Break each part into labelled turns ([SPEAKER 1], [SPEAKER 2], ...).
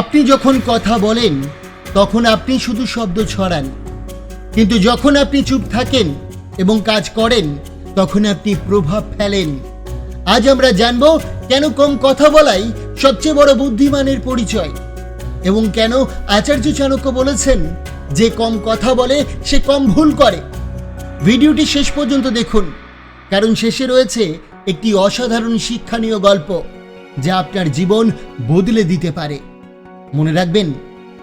[SPEAKER 1] আপনি যখন কথা বলেন, তখন আপনি শুধু শব্দ ছড়ান। কিন্তু যখন আপনি চুপ থাকেন এবং কাজ করেন, তখন আপনি প্রভাব ফেলেন। আজ আমরা জানব কেন কম কথা বলাই সবচেয়ে বড় বুদ্ধিমানের পরিচয় এবং কেন আচার্য চাণক্য বলেছেন যে কম কথা বলে সে কম ভুল করে। ভিডিওটি শেষ পর্যন্ত দেখুন, কারণ শেষে রয়েছে একটি অসাধারণ শিক্ষণীয় গল্প যা আপনার জীবন বদলে দিতে পারে। মনে রাখবেন,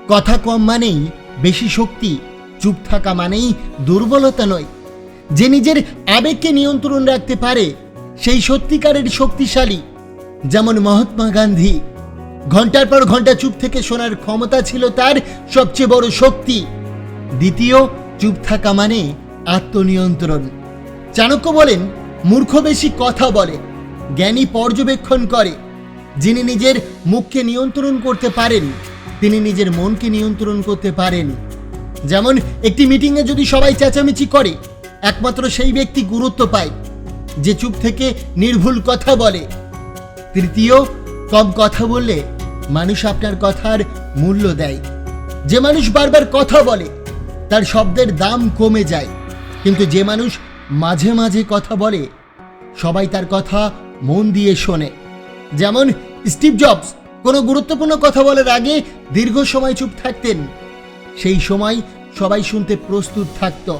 [SPEAKER 1] কথা কম মানেই বেশি শক্তি, চুপ থাকা মানেই দুর্বলতা নয়। যে নিজের আবেগকে নিয়ন্ত্রণ রাখতে পারে, সেই সত্যিকারের শক্তিশালী, যেমন মহাত্মা গান্ধী। ঘণ্টার পর ঘণ্টা চুপ থেকে শোনার ক্ষমতা ছিল তার সবচেয়ে বড় শক্তি। দ্বিতীয়, চুপ থাকা মানে আত্মনিয়ন্ত্রণ। চাণক্য বলেন, মূর্খ বেশি কথা বলে, জ্ঞানী পর্যবেক্ষণ করে। যিনি নিজের মুখকে নিয়ন্ত্রণ করতে পারেন, তিনি নিজের মনকে নিয়ন্ত্রণ করতে পারেন। যেমন একটি মিটিংয়ে যদি সবাই চেঁচামেচি করে, একমাত্র সেই ব্যক্তি গুরুত্ব পায়, যে চুপ থেকে নির্ভুল কথা বলে। তৃতীয়, কম কথা বললে মানুষ আপনার কথার মূল্য দেয়। যে মানুষ বারবার কথা বলে, তার শব্দের দাম কমে যায়। কিন্তু যে মানুষ মাঝে মাঝে কথা বলে, সবাই তার কথা মন দিয়ে শোনে। যেমন স্টিভ জবস কোনো গুরুত্বপূর্ণ কথা বলার আগে দীর্ঘ সময় চুপ থাকতেন। সেই সময় সবাই শুনতে প্রস্তুত থাকত।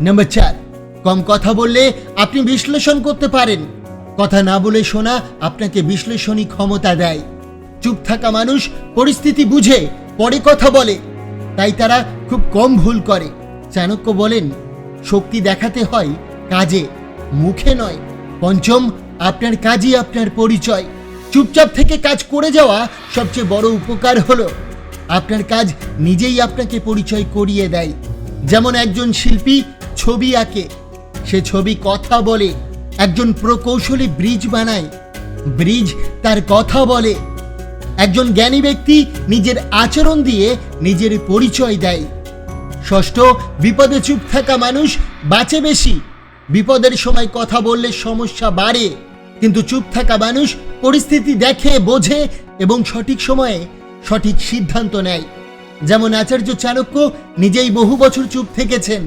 [SPEAKER 1] নাম্বার চার, কম কথা বললে আপনি বিশ্লেষণ করতে পারেন। কথা না বলে শোনা আপনাকে বিশ্লেষণী ক্ষমতা দেয়। চুপ থাকা মানুষ পরিস্থিতি বুঝে, পরে কথা বলে। তাই তারা খুব কম ভুল করে। চাণক্য বলেন, শক্তি দেখাতে হয় কাজে, মুখে নয়, পঞ্চম আপনার কাজই আপনার পরিচয়। চুপচাপ থেকে কাজ করে যাওয়া সবচেয়ে বড় উপকার হলো, আপনার কাজ নিজেই আপনাকে পরিচয় করিয়ে দেয়। যেমন একজন শিল্পী ছবি আঁকে, সে ছবি কথা বলে, একজন প্রকৌশলী ব্রিজ বানায়, ব্রিজ তার কথা বলে, একজন জ্ঞানী ব্যক্তি নিজের আচরণ দিয়ে নিজের পরিচয় দেয়। ষষ্ঠ, বিপদে চুপ থাকা মানুষ বাঁচে বেশি। বিপদের সময় কথা বললে সমস্যা বাড়ে, কিন্তু চুপ থাকা মানুষ পরিস্থিতি দেখে, বোঝে এবং সঠিক সময়ে সঠিক সিদ্ধান্ত নেয়। যেমন আচার্য চাণক্য নিজেই বহু বছর চুপ থেকেছেন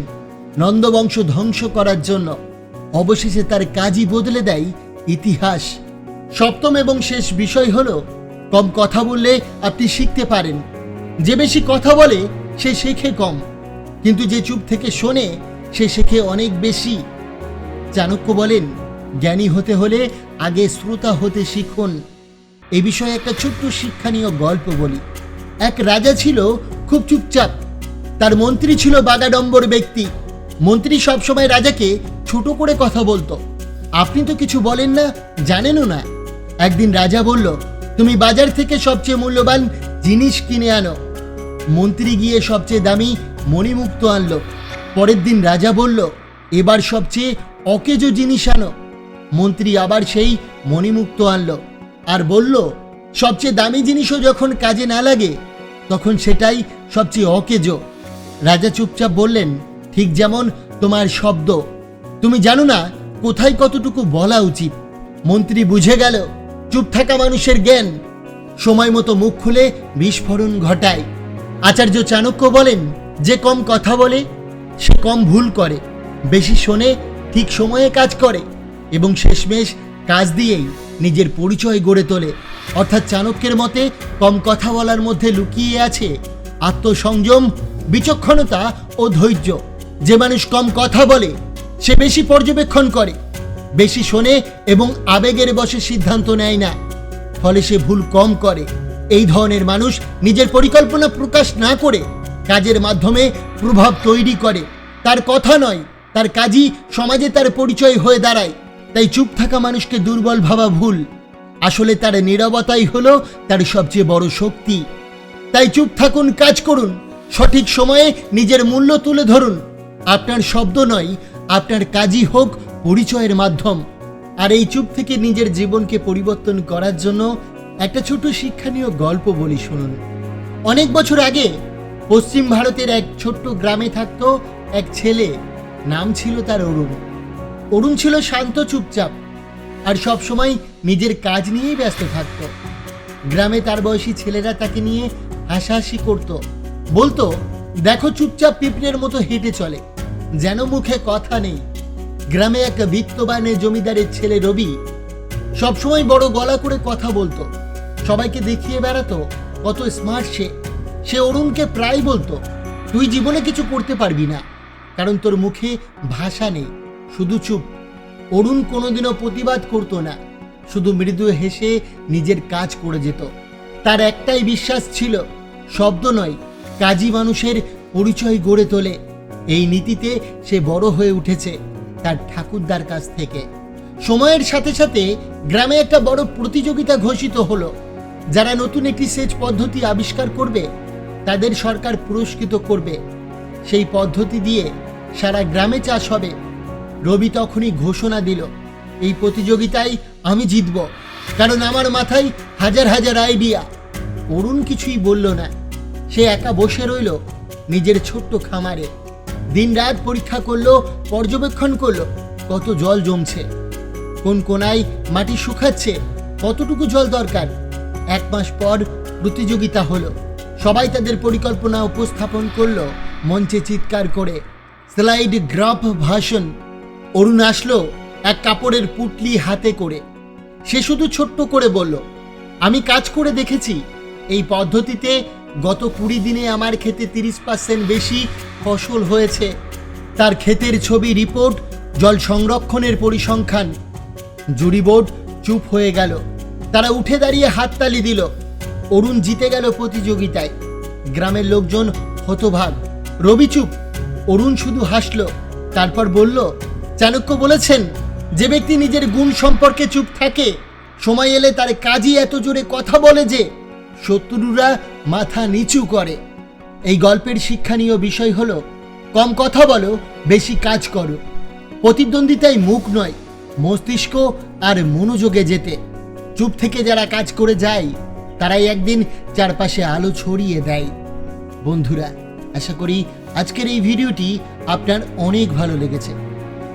[SPEAKER 1] নন্দবংশ ধ্বংস করার জন্য। অবশেষে তার কাজই বদলে দেয় ইতিহাস। সপ্তম এবং শেষ বিষয় হলো, কম কথা বললে আপনি শিখতে পারেন। যে বেশি কথা বলে, সে শেখে কম। কিন্তু যে চুপ থেকে শোনে, সে শেখে অনেক বেশি। চাণক্য বলেন জ্ঞানী হতে হলে আগে শ্রোতা হতে শিখুন। এ বিষয়ে একটা ছোট্ট শিক্ষণীয় গল্প বলি। এক রাজা ছিল খুব চুপচাপ। তার মন্ত্রী ছিল বাগাডম্বর ব্যক্তি। মন্ত্রী সবসময় রাজাকে ছোট করে কথা বলতো। আপনি তো কিছু বলেন না, জানেনও না। একদিন রাজা বলল, তুমি বাজার থেকে সবচেয়ে মূল্যবান জিনিস কিনে আনো। মন্ত্রী গিয়ে সবচেয়ে দামি মণিমুক্ত আনলো। পরের দিন রাজা বলল, এবার সবচেয়ে অকেজো জিনিস আনো। মন্ত্রী আবার সেই মণিমুক্ত আনলো। আর বলল, সবচেয়ে দামি জিনিসও যখন কাজে না লাগে, তখন সেটাই সবচেয়ে অকেজ। রাজা চুপচাপ বললেন, ঠিক যেমন তোমার শব্দ। তুমি জানো না কোথায় কতটুকু বলা উচিত? মন্ত্রী বুঝে গেল, চুপ থাকা মানুষের জ্ঞান। সময় মতো মুখ খুলে বিস্ফোরণ ঘটায়। আচার্য চাণক্য বলেন, যে কম কথা বলে, সে কম ভুল করে। বেশি শোনে, ঠিক সময়ে কাজ করে। এবং শেষমেশ কাজ দিয়েই নিজের পরিচয় গড়ে তোলে। অর্থাৎ চাণক্যের মতে, কম কথা বলার মধ্যে লুকিয়ে আছে আত্মসংযম, বিচক্ষণতা ও ধৈর্য। যে মানুষ কম কথা বলে, সে বেশি পর্যবেক্ষণ করে, বেশি শোনে এবং আবেগের বসে সিদ্ধান্ত নেয় না। ফলে সে ভুল কম করে। এই ধরনের মানুষ নিজের পরিকল্পনা প্রকাশ না করে কাজের মাধ্যমে প্রভাব তৈরি করে। তার কথা নয়, তার কাজই সমাজে তার পরিচয় হয়ে দাঁড়ায়। তাই চুপ থাকা মানুষকে দুর্বল ভাবা ভুল। আসলে তার নীরবতাই হলো তার সবচেয়ে বড় শক্তি। তাই চুপ থাকুন, কাজ করুন। সঠিক সময়ে নিজের মূল্য তুলে ধরুন। আপনার শব্দ নয়, আপনার কাজই হোক পরিচয়ের মাধ্যম। আর এই চুপ থেকে নিজের জীবনকে পরিবর্তন করার জন্য একটা ছোট শিক্ষণীয় গল্প বলি শুনুন। অনেক বছর আগে পশ্চিম ভারতের এক ছোট্ট গ্রামে থাকতো এক ছেলে। নাম ছিল তার অরুণ। অরুণ ছিল শান্ত, চুপচাপ, আর সব সময় নিজের কাজ নিয়েই ব্যস্ত থাকতো। গ্রামে তার বয়সী ছেলেরা তাকে নিয়ে হাসাহাসি করত। বলতো, দেখো চুপচাপ পিঁপড়ের মতো হেঁটে চলে, যেন মুখে কথা নেই। গ্রামে এক বিত্তবান জমিদারের ছেলে রবি সবসময় বড় গলা করে কথা বলতো। সবাইকে দেখিয়ে বেড়াতো কত স্মার্ট সে। সে অরুণকে প্রায় বলতো, তুই জীবনে কিছু করতে পারবি না, কারণ তোর মুখে ভাষা নেই। শুধু চুপ। অরুণ কোনোদিনও প্রতিবাদ করতো না। শুধু মৃদু হেসে নিজের কাজ করে যেত। তার একটাই বিশ্বাস ছিল, শব্দ নয়, কাজী মানুষের পরিচয় গড়ে তোলে। এই নীতিতে সে বড় হয়ে উঠেছে তার ঠাকুরদার কাছ থেকে। সময়ের সাথে সাথে গ্রামে একটা বড় প্রতিযোগিতা ঘোষিত হলো। যারা নতুন একটি সেচ পদ্ধতি আবিষ্কার করবে, তাদের সরকার পুরস্কৃত করবে। সেই পদ্ধতি দিয়ে সারা গ্রামে চাষ হবে। রবি তখনই ঘোষণা দিল, এই প্রতিযোগিতায় আমি জিতব, কারণ আমার মাথায় হাজার হাজার আইডিয়া অরুণ কিছুই বলল না। সে একা বসে রইল নিজের ছোট্ট খামারে। দিনরাত পরীক্ষা করল, পর্যবেক্ষণ করল, কত জল জমছে, কোন কোনায় মাটি শুকাচ্ছে, কতটুকু জল দরকার। এক মাস পর প্রতিযোগিতা হলো। সবাই তাদের পরিকল্পনা উপস্থাপন করল, মঞ্চে চিৎকার করে, স্লাইড গ্রাফ ভাষণ। অরুণ আসলো এক কাপড়ের পুটলি হাতে করে। সে শুধু ছোট্ট করে বলল, আমি কাজ করে দেখেছি। এই পদ্ধতিতে গত কুড়ি দিনে আমার ক্ষেতে তিরিশ পার্সেন্ট বেশি ফসল হয়েছে। তার ক্ষেতের ছবি রিপোর্ট, জল সংরক্ষণের পরিসংখ্যান। জুরি বোর্ড চুপ হয়ে গেল। তারা উঠে দাঁড়িয়ে হাততালি দিল। অরুণ জিতে গেল প্রতিযোগিতায়। গ্রামের লোকজন হতভাগ। রবি চুপ। অরুণ শুধু হাসলো। তারপর বলল চাণক্য বলেছেন, যে ব্যক্তি নিজের গুণ সম্পর্কে চুপ থাকে, সময় এলে তার কাজই এত জোরে কথা বলে যে শত্রুরা মাথা নিচু করে। এই গল্পের শিক্ষণীয় বিষয় হলো, কম কথা বলো, বেশি কাজ করো। প্রতিদ্বন্দ্বিতায় মুখ নয়, মস্তিষ্ক আর মনোযোগে যেতে। চুপ থেকে যারা কাজ করে যায়, তারাই একদিন চারপাশে আলো ছড়িয়ে দেয়। বন্ধুরা, আশা করি আজকের এই ভিডিওটি আপনার অনেক ভালো লেগেছে।